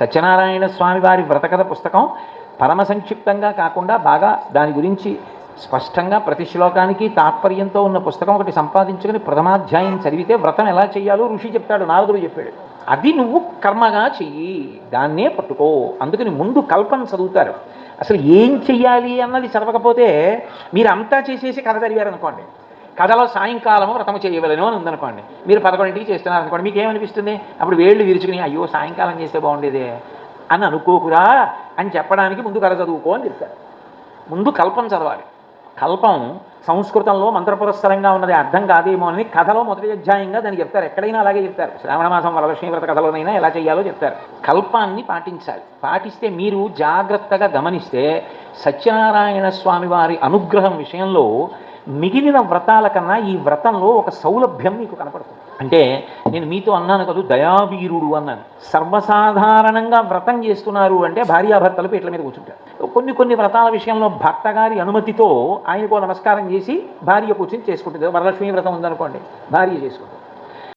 సత్యనారాయణ స్వామి వారి వ్రతకథ పుస్తకం పరమ సంక్షిప్తంగా కాకుండా బాగా దాని గురించి స్పష్టంగా ప్రతి శ్లోకానికి తాత్పర్యంతో ఉన్న పుస్తకం ఒకటి సంపాదించుకుని ప్రథమాధ్యాయం చదివితే వ్రతం ఎలా చేయాలో ఋషి చెప్తాడు నారదుడు చెప్పాడు. అది నువ్వు కర్మగా చెయ్యి దాన్నే పట్టుకో. అందుకని ముందు కల్పన చదువుతారు. అసలు ఏం చెయ్యాలి అన్నది చదవకపోతే మీరు అంతా చేసేసి కథ చదివారనుకోండి. కథలో సాయంకాలం వ్రతము చేయవలను అని ఉందనుకోండి. మీరు పదకొండింటికి చేస్తున్నారనుకోండి మీకు ఏమనిపిస్తుంది అప్పుడు వేళ్ళు విరుచుకుని అయ్యో సాయంకాలం చేస్తే బాగుండేదే అని అనుకోకురా అని చెప్పడానికి ముందు కథ చదువుకో అని చెప్తారు. ముందు కల్పం చదవాలి. కల్పం సంస్కృతంలో మంత్రపురస్సరంగా ఉన్నది అర్థం కాదేమో అని కథలో మొదటి అధ్యాయంగా దాన్ని చెప్తారు. ఎక్కడైనా అలాగే చెప్తారు. శ్రావణ మాసం వరలక్ష్మీ వ్రత కథలోనైనా ఎలా చేయాలో చెప్తారు. కల్పాన్ని పాటించాలి. పాటిస్తే మీరు జాగ్రత్తగా గమనిస్తే సత్యనారాయణ స్వామి వారి అనుగ్రహం విషయంలో మిగిలిన వ్రతాల కన్నా ఈ వ్రతంలో ఒక సౌలభ్యం మీకు కనపడుతుంది. అంటే నేను మీతో అన్నాను కదా దయావీరుడు అన్నాను. సర్వసాధారణంగా వ్రతం చేస్తున్నారు అంటే భార్యాభర్తలు పీటల మీద కూర్చుంటారు. కొన్ని కొన్ని వ్రతాల విషయంలో భర్త గారి అనుమతితో ఆయనకు నమస్కారం చేసి భార్య కూర్చుని చేసుకుంటుంది. వరలక్ష్మీ వ్రతం ఉందనుకోండి భార్య చేసుకుంటుంది.